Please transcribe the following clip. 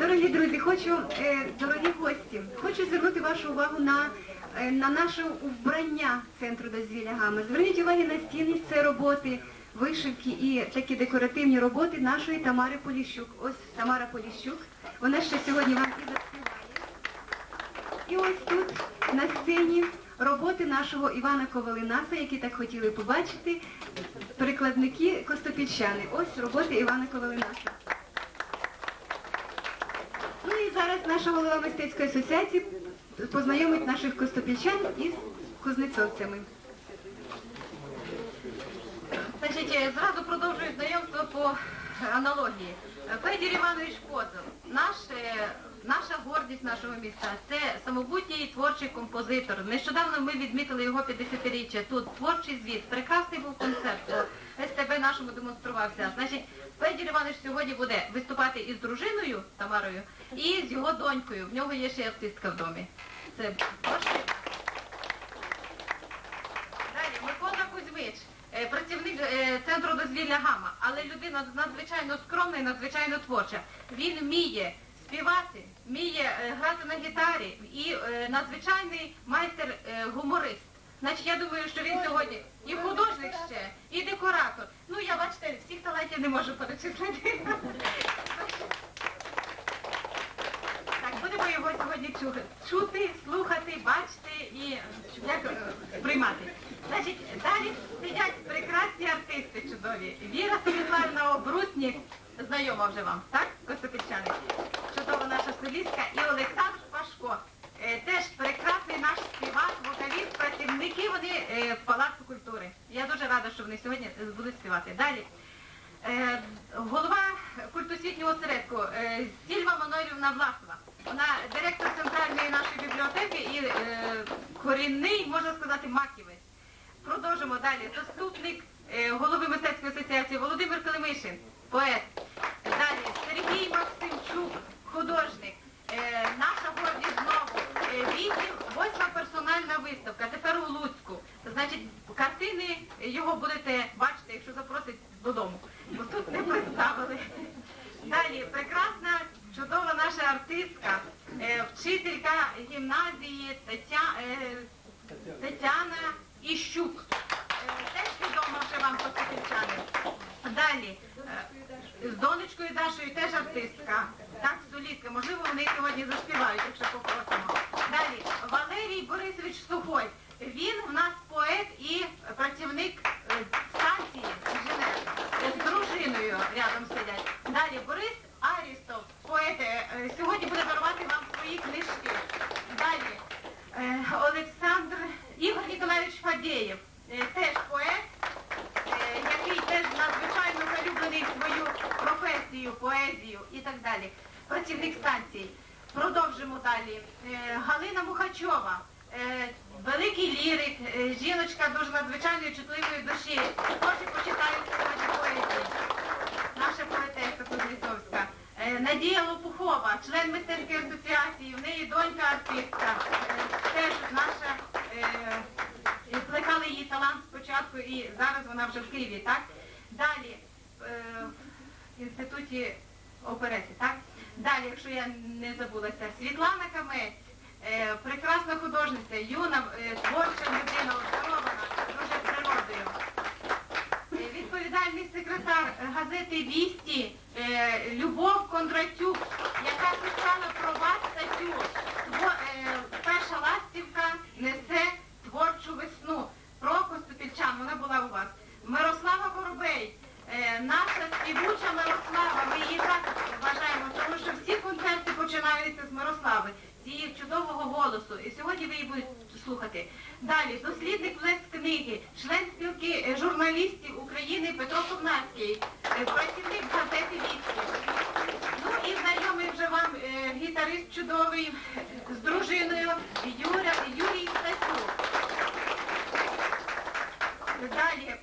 Дорогі друзі, хочу, е, дорогі гості, хочу звернути вашу увагу на, е, на наше вбрання центру дозвілля Гама. Зверніть увагу на стіни, це роботи, вишивки і такі декоративні роботи нашої Тамари Поліщук. Ось Тамара Поліщук. Вона ще сьогодні вам і заспіває. І ось тут на сцені роботи нашого Івана Ковалинаса, які так хотіли побачити, перекладники Костопільщани. Ось роботи Івана Ковалинаса. Зараз наша голова мистецької асоціації познайомить наших костопільчан із кузнецовцями. Значить, е, зразу продовжую знайомство по аналогії. Е, Федір Іванович Козел, наш, е, наша гордість нашого міста, це самобутній творчий композитор. Нещодавно ми відмітили його 50-річчя. Тут творчий звіт, прекрасний був концерт. СТБ нашому демонструвався. Значить, Федір Іванович сьогодні буде виступати із дружиною Тамарою і з його донькою. В нього є ще артистка в домі. Це бачите? Далі, Микола Кузьмич, е, працівник е, Гама, але людина надзвичайно скромна і надзвичайно творча. Він вміє співати, вміє е, грати на гітарі і е, надзвичайний майстер е. Значить, я думаю, що він сьогодні і художник ще, і декоратор. Ну, я бачите, всіх талантів не можу перечислити. Так, будемо його сьогодні чу- чути, слухати, бачити і як вже вам, так, Костопільчани? Чудова наша солістка. І Олександр Пашко. Е, Теж прекрасний наш співак, вокаліст, працівники вони е, Палацу культури. Я дуже рада, що вони сьогодні е, будуть співати. Далі. Голова культосвітнього осередку Сільва Манорівна Власова. Вона директор центральної нашої бібліотеки і корінний, можна сказати, маківець. Продовжимо далі. Заступник голови мистецької асоціації Володимир Калимишин, поет. Dалі Сергій Максимчук, художник. Е, наша гордість знову. Е, відділ, восьма виставка, тепер у Луцьку. Значить, картини його будете бачити, якщо запросить додому. Бо тут не представили. Далі, прекрасна, чудова наша артистка, е, вчителька гімназії Тетя, е, Тетяна Іщук. Е, Теж відома вже вам костопільчани. Далі, з донечкою Дашою теж артистка. Так, солістка. Можливо, вони сьогодні заспівають, попросимо. Далі, Валерій Борисович Сухой. Він в нас поет і працівник е, станції інженер. Е, З дружиною рядом сидять. Далі Борис Арістов, поет, е, е, сьогодні буде дарувати вам свої книжки. Далі е, Олександр Ігор Ніколаєвич Фадєєв, е, теж поет, е, який теж надзвичайно залюблений свою професію, поезію і так далі. Працівник станції. Продовжимо далі. Е, Галина Мухачова, великий лірик, жіночка дуже надзвичайної чутливої душі. Хоче сьогодні поезії. Наша поетеса Кузнєцовська. Е, Надія Лопухова, член мистецької асоціації, в неї донька артистка. Е, Теж наша е, плекали її талант спочатку і зараз вона вже в Києві, так? Далі е, в інституті опереті, так? Далі, якщо я не забулася, Світлана Камець, е, прекрасна художниця, юна, е, творча людина, обдарована, дуже природою. Е, Відповідальний секретар газети Вісті е, Любов Кондратюк, яка писала про вас статтю. Е, Перша ластівка несе творчу весну. Про Костопільчан, вона була у вас. Мирослава Воробей, е, наша співуча Мирослава, ми її так вважаємо, тому що всі концерти починаються з Мирослави, з її чудового голосу. І сьогодні ви її будете слухати. Далі, дослідник Лес книги, член спілки журналістів України Петро Ковнацький, е, працівник газети Вісті. Ну і знайомий вже вам е, гітарист чудовий з дружиною Юра, Юрій Стасюк. Далі.